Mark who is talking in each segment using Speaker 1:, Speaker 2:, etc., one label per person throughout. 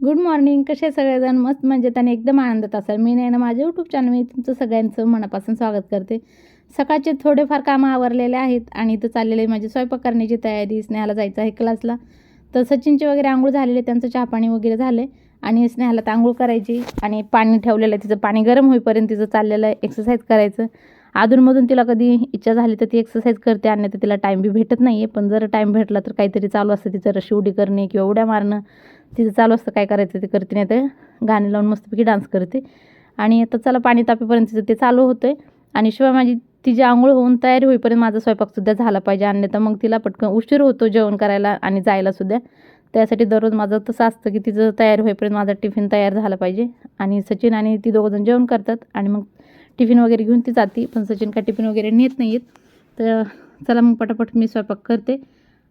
Speaker 1: Good morning कसे सगळेजण? मस्त म्हणजे त्याने एकदम आनंदात असाल. मी नाही ना माझ्या यूट्यूब चॅनल मी तुमचं सगळ्यांचं मनापासून स्वागत करते. सकाळचे थोडेफार कामं आवरलेले आहेत आणि इथं चाललेले माझी स्वयंपाक करण्याची तयारी स्नेहाला जायचं आहे क्लासला तर सचिनचे वगैरे आंघोळ झालेले त्यांचं चहा पाणी वगैरे झाले आणि स्नेहाला तर आंघोळ करायची आणि पाणी ठेवलेलं आहे. तिचं पाणी गरम होईपर्यंत तिचं चाललेलं आहे एक्सरसाइज करायचं. अधूनमधून तिला कधी इच्छा झाली तर ती एक्सरसाइज करते आणि तर तिला टाईम बी भेटत नाही आहे पण जर टाईम भेटला तर काहीतरी चालू असतं. तिचं रशी उडी करणे किंवा उड्या मारणं. तिचं चालू असतं काय करायचं ते करते नाही तर गाणी लावून मस्तपैकी डान्स करते. आणि आता चला पाणी तापेपर्यंत तिचं ते चालू होतं आहे आणि शिवाय माझी तिची आंघोळ होऊन तयारी होईपर्यंत माझा स्वयंपाकसुद्धा झाला पाहिजे. अन्यथा मग तिला पटकन उशीर होतो जेवण करायला आणि जायलासुद्धा त्यासाठी दररोज माझं तसं असतं की तिचं तयार होईपर्यंत माझा टिफिन तयार झाला पाहिजे. आणि सचिन आणि ती दोघंजण जेवण करतात आणि मग टिफिन वगैरे घेऊन ती जाते. पण सचिन काय टिफिन वगैरे नेत नाही आहेत तर चला मग पटापट मी स्वयंपाक करते.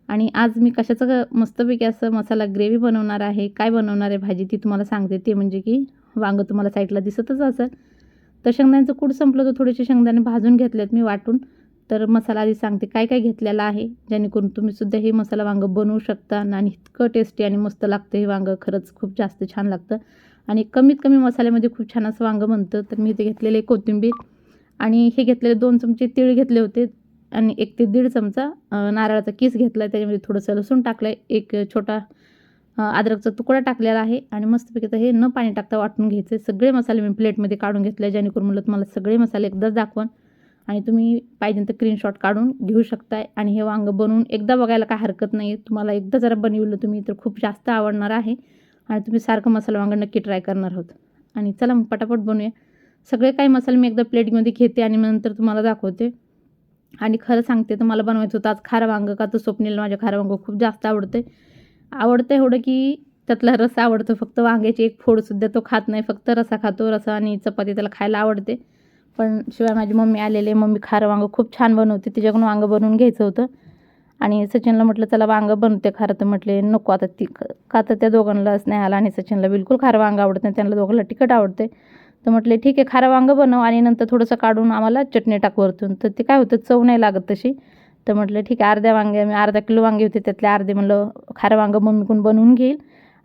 Speaker 1: आणि आज मी कशाचं मस्तपैकी असं मसाला ग्रेव्ही बनवणार आहे काय बनवणार आहे भाजी ती तुम्हाला सांगते. ते म्हणजे की वांगं तुम्हाला साईडला दिसतच असेल. तर शेंगदाण्याचं कूड संपलं तर थोडेसे शेंगदाणे भाजून घेतलेत मी वाटून. तर मसाला आधी सांगते काय काय घेतलेला आहे जेणेकरून तुम्ही सुद्धा हे मसाला वांगं बनवू शकता आणि इतकं टेस्टी आणि मस्त लागतं हे वांगं. खरंच खूप जास्त छान लागतं. आणि कमीत कमी मसाल्यामध्ये खूप छान असं वांगं बनतं. तर मी इथे घेतलेले कोथिंबीर आणि हे घेतलेले दोन चमचे तीळ घेतले होते. आणि एक ते दीड चमचा नारळाचा किस घेतला आहे त्याच्यामध्ये थोडंसं लसूण टाकलं आहे एक छोटा अद्रकचा तुकडा टाकलेला आहे आणि मस्तपैकी तर हे न पाणी टाकता वाटून घ्यायचे सगळे मसाले मी प्लेटमध्ये काढून घेतले जेणेकरून म्हणलं तुम्हाला सगळे मसाले एकदाच दाखवून आणि तुम्ही पाहिजे तर स्क्रीनशॉट काढून घेऊ शकताय. आणि हे वांगं बनवून एकदा बघायला काय हरकत नाही तुम्हाला एकदा जरा बनवलं तुम्ही तर खूप जास्त आवडणार आहे आणि तुम्ही सारखं मसाला वांगं नक्की ट्राय करणार आहोत. आणि चला मग पटापट बनवूया. सगळे काही मसाले मी एकदा प्लेटमध्ये घेते आणि नंतर तुम्हाला दाखवते. आणि खरं सांगते तर मला बनवायचं होतं. आज खारं वांगं का तर स्वप्नीला माझ्या खारं वांगं खूप जास्त आवडते आवडतं एवढं की त्यातला रस आवडतो. फक्त वांग्याची एक फोडसुद्धा तो खात नाही. फक्त रसा खातो. रसा आणि चपाती त्याला खायला आवडते. पण शिवाय माझी मम्मी आलेली आहे. मम्मी खारं वांगं खूप छान बनवते. तिच्याकडून वांगं बनवून घ्यायचं होतं. आणि सचिनला म्हटलं चला वांगं बनवते खारं. तर म्हटले नको आता ती का तर त्या दोघांना स्नेहाला आणि सचिनला बिलकुल खारं वांगं आवडत नाही. त्यांना दोघांना तिखट आवडते तर म्हटले ठीक आहे खारं वांगं बनव आणि नंतर थोडंसं काढून आम्हाला चटणी टाक वरतून. तर ते काय होतं चव नाही लागत तशी. तर म्हटलं ठीक आहे अर्ध्या वांगे मी अर्धा किलो वांगे होते त्यातले अर्धे म्हणलं खारं वांगं मम्मीकडून बनवून घेईल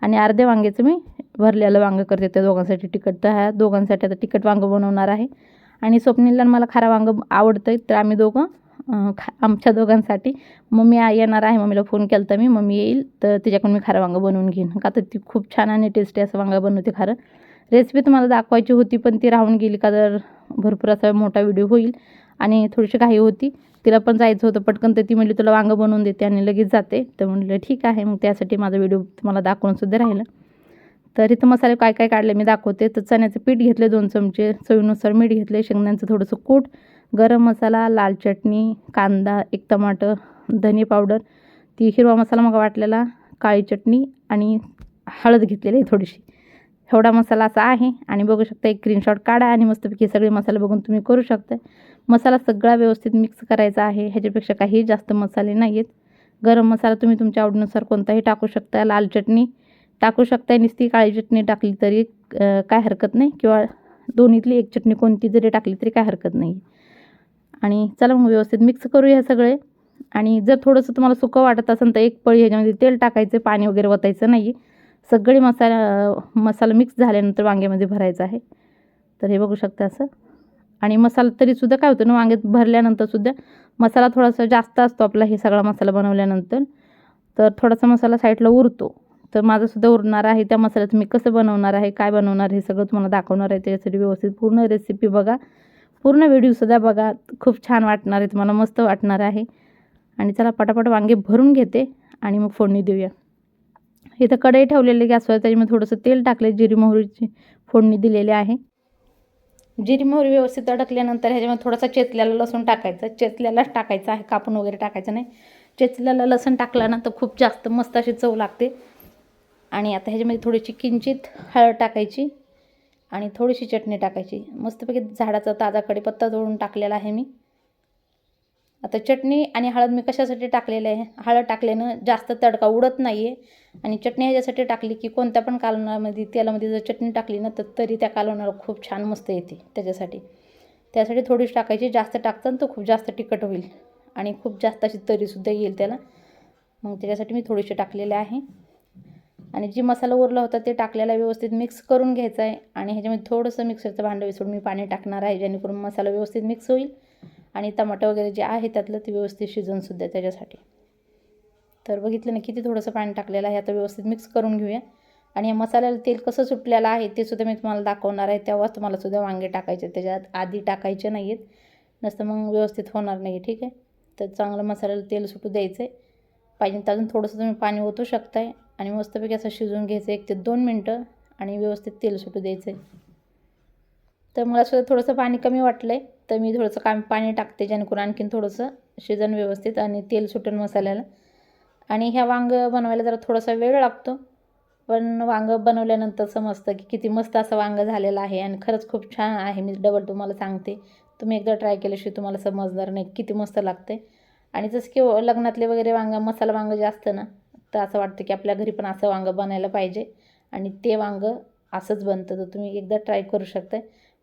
Speaker 1: आणि अर्ध्या वांग्याचं मी भरलेलं वांगं करते त्या दोघांसाठी तिखट. तर ह्या दोघांसाठी आता तिखट वांगं बनवणार आहे आणि स्वप्नीला आणि मला खारं वांगं आवडतं तर आम्ही दोघं खा आमच्या दोघांसाठी मम्मी येणार आहे मम्मीला फोन केला तर मी मम्मी येईल तर तिच्याकडून मी खारं वांगं बनवून घेईन. का तर ती खूप छान आणि टेस्टी असं वांगं बनवते खारं. रेसिपी तुम्हाला दाखवायची होती पण ती राहून गेली का तर भरपूर असा मोठा व्हिडिओ होईल. आणि थोडीशी घाई होती. तिला पण जायचं होतं पटकन तर ती म्हणली तुला वांगं बनवून देते आणि लगेच जाते. तर म्हणलं ठीक आहे. मग त्यासाठी माझा व्हिडिओ तुम्हाला दाखवून सुद्धा राहिलं. तर इथं मसाले काय काय काढले मी दाखवते. तर चण्याचं पीठ घेतले दोन चमचे चवीनुसार मीठ घेतले शेंगदाण्याचं थोडंसं कूट गरम मसाला लाल चटणी कांदा एक टमाटर धने पावडर ती हिरवा मसाला मग वाटलेला काळी चटणी आणि हळद घेतलेली आहे थोडीशी. एवढा मसाला असा आहे आणि बघू शकता एक स्क्रीनशॉट काढा आणि मस्तपैकी सगळे मसाले बघून तुम्ही करू शकता. मसाला सगळा व्यवस्थित मिक्स करायचा आहे ह्याच्यापेक्षा काही जास्त मसाले नाही आहेत गरम मसाला तुम्ही तुमच्या आवडीनुसार कोणताही टाकू शकता लाल चटणी टाकू शकता नुसती काळी चटणी टाकली तरी काय हरकत नाही किंवा दोन्हीतली एक चटणी कोणती जरी टाकली तरी काय हरकत नाही. आणि चला मग व्यवस्थित मिक्स करूया हे सगळे. आणि जर थोडंसं तुम्हाला सुकं वाटत असेल तर एक पळी ह्याच्यामध्ये तेल टाकायचं पाणी वगैरे ओतायचं नाही सगळे मसाला मसाला मिक्स झाल्यानंतर वांग्यामध्ये भरायचं आहे. तर हे बघू शकता असं. आणि मसाला तरीसुद्धा काय होतं ना वांग्यात भरल्यानंतरसुद्धा मसाला थोडासा जास्त असतो आपला हे सगळा मसाला बनवल्यानंतर. तर थोडासा मसाला साईडला उरतो. तर माझंसुद्धा उरणार आहे त्या मसाल्याचं मी कसं बनवणार आहे काय बनवणार हे सगळं तुम्हाला दाखवणार आहे. त्याच्यासाठी व्यवस्थित पूर्ण रेसिपी बघा. पूर्ण व्हिडिओसुद्धा बघा. खूप छान वाटणार आहे तुम्हाला मस्त वाटणार आहे. आणि चला पटापट वांगे भरून घेते आणि मग फोडणी देऊया. इथं कढई ठेवलेली गॅसवर त्याच्यामध्ये थोडंसं तेल टाकले जिरी मोहरीची फोडणी दिलेली आहे. जिरी मोहरी व्यवस्थित अडकल्यानंतर ह्याच्यामध्ये थोडासा चेचल्याला लसूण टाकायचं. चेचल्यालाच टाकायचं आहे कापून वगैरे टाकायचं नाही. चेचल्याला लसूण टाकला ना तर खूप जास्त मस्त अशी चव लागते. आणि आता ह्याच्यामध्ये थोडीशी किंचित हळद टाकायची आणि थोडीशी चटणी टाकायची. मस्तपैकी झाडाचा ताजा कढीपत्ता जोडून टाकलेला आहे मी. आता चटणी आणि हळद मी कशासाठी टाकलेलं आहे? हळद टाकल्यानं जास्त तडका उडत नाही आहे आणि चटणी ह्याच्यासाठी टाकली की कोणत्या पण कालवणामध्ये तेलामध्ये जर चटणी टाकली ना तर तरी त्या कालवणाला खूप छान मस्त येते त्याच्यासाठी. त्यासाठी थोडीशी टाकायची जास्त टाकतं तर खूप जास्त तिखट होईल. आणि खूप जास्त अशी तरीसुद्धा येईल त्याला. मग त्याच्यासाठी मी थोडीशी टाकलेले आहे. आणि जी मसाला उरला होता ते टाकलेला व्यवस्थित मिक्स करून घ्यायचा आहे. आणि ह्याच्यामध्ये थोडंसं मिक्सरचं भांडं विसरून मी पाणी टाकणार आहे जेणेकरून मसाला व्यवस्थित मिक्स होईल. आणि टमाटर वगैरे जे आहे त्यातलं ते व्यवस्थित शिजवूनसुद्धा त्याच्यासाठी. तर बघितलं ना किती थोडंसं पाणी टाकलेलं आहे आता व्यवस्थित मिक्स करून घेऊया. आणि या मसाल्याला तेल कसं सुटलेलं आहे ते सुद्धा मी तुम्हाला दाखवणार आहे. तेव्हाच तुम्हाला सुद्धा वांगे टाकायचे त्याच्यात आधी टाकायचे नाही आहेत नसतं मग व्यवस्थित होणार नाही ठीक आहे? तर चांगलं मसाल्याला तेल सुटू द्यायचं आहे पाहिजे तर अजून थोडंसं तुम्ही पाणी ओतू शकताय. आणि मस्तपैकी असं शिजवून घ्यायचं एक ते दोन मिनटं. आणि व्यवस्थित तेल सुटू द्यायचं आहे तर मला सुद्धा थोडंसं पाणी कमी वाटलं आहे तर मी थोडंसं काम पाणी टाकते जेणेकरून आणखीन थोडंसं शिजन व्यवस्थित आणि तेल सुटन मसाल्याला. आणि ह्या वांग बनवायला जरा थोडासा वेळ लागतो पण वांगं बनवल्यानंतर समजतं की किती मस्त असं वांगं झालेलं आहे आणि खरंच खूप छान आहे. मी डबल तुम्हाला सांगते तुम्ही एकदा ट्राय केल्याशिवाय तुम्हाला समजणार नाही किती मस्त लागते आणि जसं की लग्नातले वगैरे वांग मसाला वांगं जे असतं ना तर असं वाटतं की आपल्या घरी पण असं वांगं बनायला पाहिजे आणि ते वांगं असंच बनतं. तर तुम्ही एकदा ट्राय करू शकता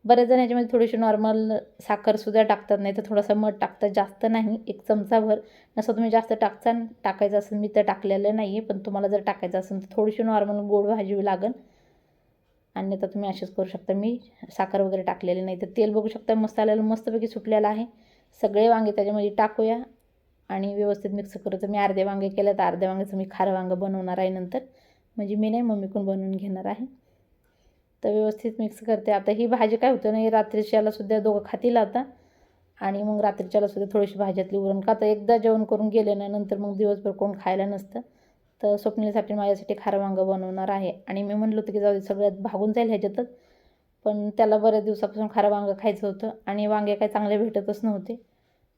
Speaker 1: बरेच जण याच्यामध्ये थोडीशी नॉर्मल साखरसुद्धा टाकतात नाही तर थोडंसं मध टाकतात. जास्त नाही एक चमचाभर. नसं तुम्ही जास्त टाकचा टाकायचं असेल मी तर टाकलेलं नाही आहे पण तुम्हाला जर टाकायचं असेल तर थोडीशी नॉर्मल गोड भाजी लागेल. आणि तर तुम्ही असेच करू शकता. मी साखर वगैरे टाकलेली नाही तर तेल बघू शकता. मसाल्याला मस्तपैकी सुटलेलं आहे. सगळे वांगे त्याच्यामध्ये टाकूया आणि व्यवस्थित मिक्स करू तर मी अर्धे वांगे केलं तर अर्ध्या वांग्याचं मी खारं वांगं बनवणार आहे नंतर. म्हणजे मी नाही मम्मीकडून बनवून घेणार आहे. तर व्यवस्थित मिक्स करते. आता ही भाजी काय होतं ना रात्रीच्याला सुद्धा दोघं खातील आता. आणि मग रात्रीच्याला सुद्धा थोडीशी भाज्यातली उरण का तर एकदा जेवण करून गेले ना नंतर मग दिवसभर कोण खायला नसतं. तर स्वप्नीसाठी माझ्यासाठी खारं वांगं बनवणार आहे. आणि मी म्हणलं होतं की जाऊ सगळ्यात भागून जाईल ह्याच्यातच. पण त्याला बऱ्याच दिवसापासून खारं वांगं खायचं होतं. आणि वांगे काही चांगले भेटतच नव्हते.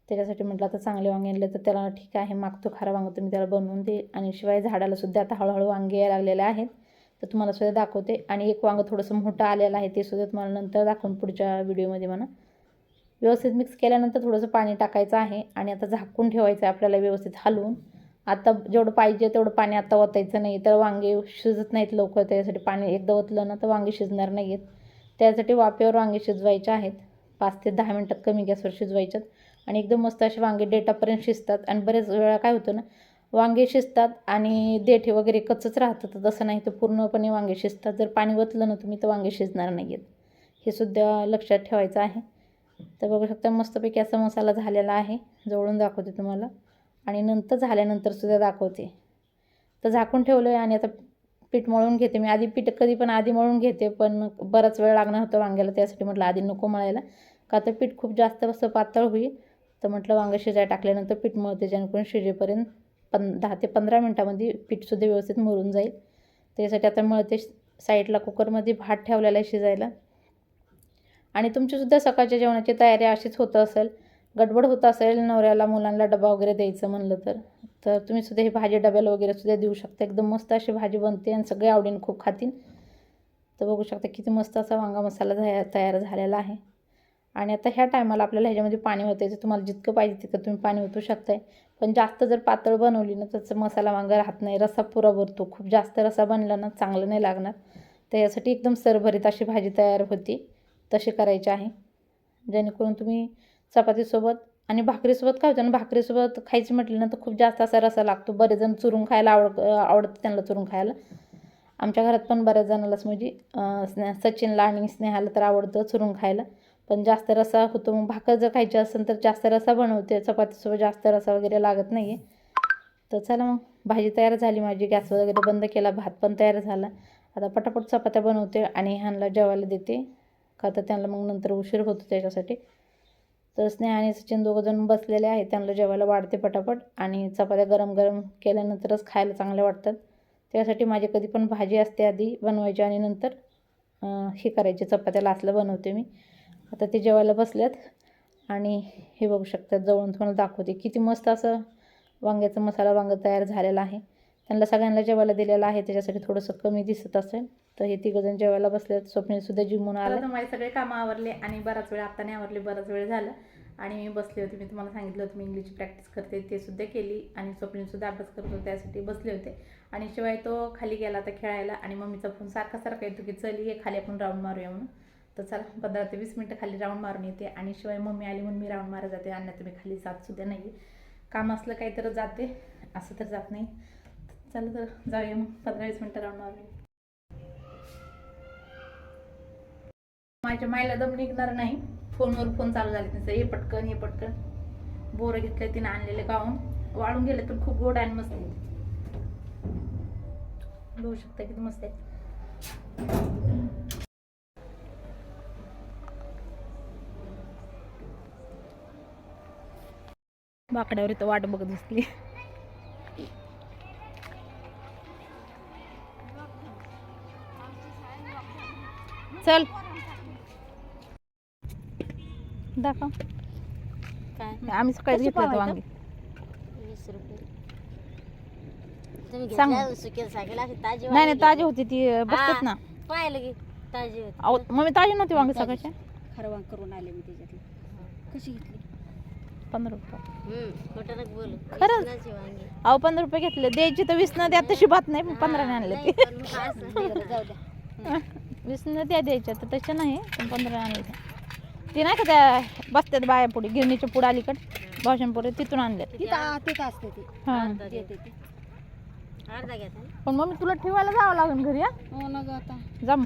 Speaker 1: त्याच्यासाठी म्हटलं आता चांगले वांगे आणले तर त्याला ठीक आहे मागतो खारं वांगं तर मी त्याला बनवून दे. आणि शिवाय झाडाला सुद्धा आता हळूहळू वांगे यायला लागलेले आहेत. तर तुम्हाला सुद्धा दाखवते. आणि एक वांगं थोडंसं मोठं आलेलं आहे ते सुद्धा तुम्हाला नंतर दाखवून पुढच्या व्हिडिओमध्ये म्हणा. व्यवस्थित मिक्स केल्यानंतर थोडंसं पाणी टाकायचं आहे. आणि आता झाकून ठेवायचं आहे आपल्याला व्यवस्थित हलवून. आता जेवढं पाहिजे तेवढं पाणी आता ओतायचं नाही. तर वांगे शिजत नाहीत लवकर. त्याच्यासाठी पाणी एकदा ओतलं ना तर वांगे शिजणार नाही आहेत त्यासाठी वाफेवर वांगे शिजवायचे आहेत. पाच ते दहा मिनटात कमी गॅसवर शिजवायच्यात. आणि एकदम मस्त असे वांगे डेटापर्यंत शिजतात. आणि बरेच वेळा काय होतं ना वांगे शिजतात आणि देठे वगैरे कच्चच राहतं तर तसं नाही तर पूर्णपणे वांगे शिजतात. जर पाणी वतलं ना तुम्ही तर वांगे शिजणार नाही आहेत हे सुद्धा लक्षात ठेवायचं आहे. तर बघू शकता मस्तपैकी असा मसाला झालेला आहे. जवळून दाखवते तुम्हाला. आणि नंतर झाल्यानंतर सुद्धा दाखवते. तर झाकून ठेवलं आहे आणि आता पीठ मळून घेते मी. आधी पीठ कधी पण आधी मळून घेते पण बराच वेळ लागणार होतं वांग्याला. त्यासाठी म्हटलं आधी नको मळायला. का तर पीठ खूप जास्त असं पातळ होईल. तर म्हटलं वांगं शिजाय टाकल्यानंतर पीठ मळते जेणेकरून शिजेपर्यंत पं दहा ते पंधरा मिनटामध्ये पीठसुद्धा व्यवस्थित मुरून जाईल. त्यासाठी आता मळते साईडला कुकरमध्ये भात ठेवलेला आहे शिजायला. आणि तुमचीसुद्धा सकाळच्या जेवणाची तयारी अशीच होत असेल गडबड होत असेल नवऱ्याला मुलांना डबा वगैरे द्यायचं म्हणलं तर तर तुम्ही सुद्धा ही भाजी डब्याला वगैरे सुद्धा देऊ शकता. एकदम मस्त अशी भाजी बनते आणि सगळे आवडीने खूप खातील. तर बघू शकता किती मस्त असा वांगा मसाला झा तयार झालेला आहे. आणि आता ह्या टायमाला आपल्याला ह्याच्यामध्ये पाणी ओतायचं तुम्हाला जितकं पाहिजे तितकं तुम्ही पाणी ओतू शकताय. पण जास्त जर पातळ बनवली ना त्याचं मसाला वांगा राहत नाही. रसा पुरा भरतो. खूप जास्त रसा बनला ना चांगलं नाही लागणार. तर यासाठी एकदम सरभरीत अशी भाजी तयार होती. तशी करायची आहे. जेणेकरून तुम्ही चपातीसोबत आणि भाकरीसोबत काय होतं ना भाकरीसोबत खायची म्हटलं ना तर खूप जास्त असा रसा लागतो. बरेच जण चुरून खायला आवड आवडतं त्यांना चुरून खायला. आमच्या घरात पण बऱ्याच जणालाच म्हणजे स्ने सचिनला आणि स्नेहाला तर आवडतं चुरून खायला. पण जास्त रसा होतो मग भाकर जर खायची असेल तर जास्त रसा बनवते. चपातीसोबत जास्त रसा वगैरे लागत नाही आहे तर चला मग भाजी तयार झाली माझी. गॅस वगैरे बंद केला भात पण तयार झाला. आता पटापट चपात्या बनवते आणि ह्यांना जेवायला देते. का तर त्यांना मग नंतर उशीर होतो त्याच्यासाठी. तर स्नेहा आणि सचिन दोघंजण बसलेले आहेत त्यांना जेवायला वाढते पटापट. आणि चपात्या गरम गरम केल्यानंतरच खायला चांगल्या वाटतात. त्यासाठी माझी कधी पण भाजी असते आधी बनवायची आणि नंतर हे करायची. चपात्या असलं बनवते मी. आता ते जेवायला बसल्यात आणि हे बघू शकतात जवळून तुम्हाला दाखवते. किती मस्त असं वांग्याचा मसाला वांगं तयार झालेला आहे. त्यांना सगळ्यांना जेवायला दिलेलं आहे. त्याच्यासाठी थोडंसं कमी दिसत असेल तर हे तिघंजण जेवायला बसलेत. स्वप्नीलसुद्धा जिमून आलं माझे सगळे कामं आवरले आणि बराच वेळ आता नाही आवरले बराच वेळ झालं. आणि मी बसले होते. मी तुम्हाला सांगितलं होतं मी इंग्लिशची प्रॅक्टिस करते ते सुद्धा केली. आणि स्वप्नीलसुद्धा अभ्यास करत होते त्यासाठी बसले होते. आणि शिवाय तो खाली गेला आता खेळायला. आणि मम्मीचा फोन सारखा सारखा येतो की चल ये खाली आपण राऊंड मारूया म्हणून. तर चला पंधरा ते वीस मिनटं खाली राऊंड मारून येते. आणि शिवाय मम्मी आली म्हणून मी राऊंड मारत जाते. आणि तुम्ही खाली जात सुद्धा नाही काम असलं काही तर जाते. असं तर जात नाही. चला तर जाऊया मग. पंधरा वीस मिनटं राऊंड मारून. माझ्या मायला दम निघणार नाही. फोनवर फोन चालू झाले त्यांचं हे पटकन हे पटकन. बोरं घेतलं तिने आणलेले गाऊन. वाळून गेले तर खूप गोड आणि मस्त बघू शकता किती मस्त आहे बाकड्यावर इथं वाट बघत बसली. चल. दाखव.
Speaker 2: काय?
Speaker 1: आम्ही सकाळी घेतलं वांगे. सांग.
Speaker 2: ताजी
Speaker 1: नाही नाही
Speaker 2: वांगी.
Speaker 1: ताजी. होती ती बसतात ना.
Speaker 2: पाहिलं की ताजी होती.
Speaker 1: अहो मग मी ताजी नव्हती वांगे. सकाळच्या?
Speaker 2: खरवण करून आले मी त्याच्यातली. कशी घेतली?
Speaker 1: पंधरा रुपये. खरंच? अहो पंधरा रुपये घेतले. द्यायची तर वीस न द्या तशी बात नाही पण पंधराने आणले
Speaker 2: नाही,
Speaker 1: ते.
Speaker 2: पण मग असं जाऊ द्या.
Speaker 1: वीस न द्या द्यायच्या तर तशा नाही पण पंधरा आणले ते. नाही का त्या बसतात बाया पुढे गिरणीच्या पुढे अलीकडे भाषणपुरे तिथून आणले हा. पण मग तुला ठेवायला जावं लागेल घरी हा?
Speaker 2: हो
Speaker 1: जम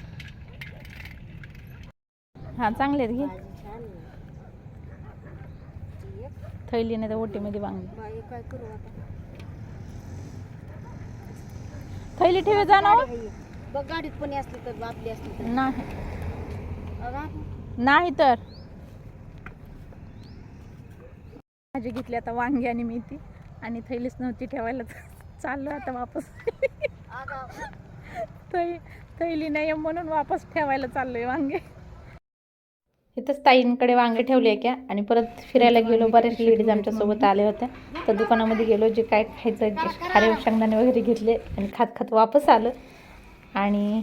Speaker 1: हा चांगले आहेत घे
Speaker 2: भाजी छान आहे. ती
Speaker 1: थैली नाही तर ओटीमध्ये वांगे.
Speaker 2: बाई काय करू आता?
Speaker 1: थैली ठेवे जा ना हो.
Speaker 2: गाडी आहे. बघ गाडीत पण असली तर आपली असली तर.
Speaker 1: नाही.
Speaker 2: अगं,
Speaker 1: नाही तर. भाजी घेतली आता वांगी आणि मेथी आणि थैलीच नव्हती ठेवायला. चाललो आता वापस. थै थैली नाही म्हणून वापस ठेवायला चाललोय वांगे. इथंच ताईंकडे वांगे ठेवले आहे क्या? आणि परत फिरायला गेलो बऱ्याच लेडीज आमच्यासोबत आल्या होत्या तर दुकानामध्ये गेलो जे काय खायचं खारे शेंगदाणे वगैरे घेतले आणि खात खात वापस आलं. आणि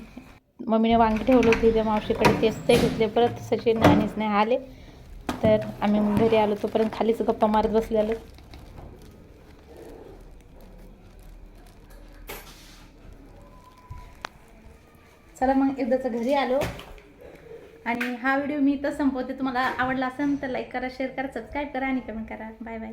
Speaker 1: मम्मीने वांगे ठेवले होते त्या मावशीकडे तेच ते घेतले. परत सचिन आणि स्नेहा आले. तर आम्ही घरी आलो तोपर्यंत खालीच गप्पा मारत बसलेलो. चला मग एकदाच घरी आलो. आणि हा व्हिडिओ मी इथं संपवते. तुम्हाला आवडला असेल तर लाईक करा शेअर करा सबस्क्राईब करा आणि कमेंट करा. Bye bye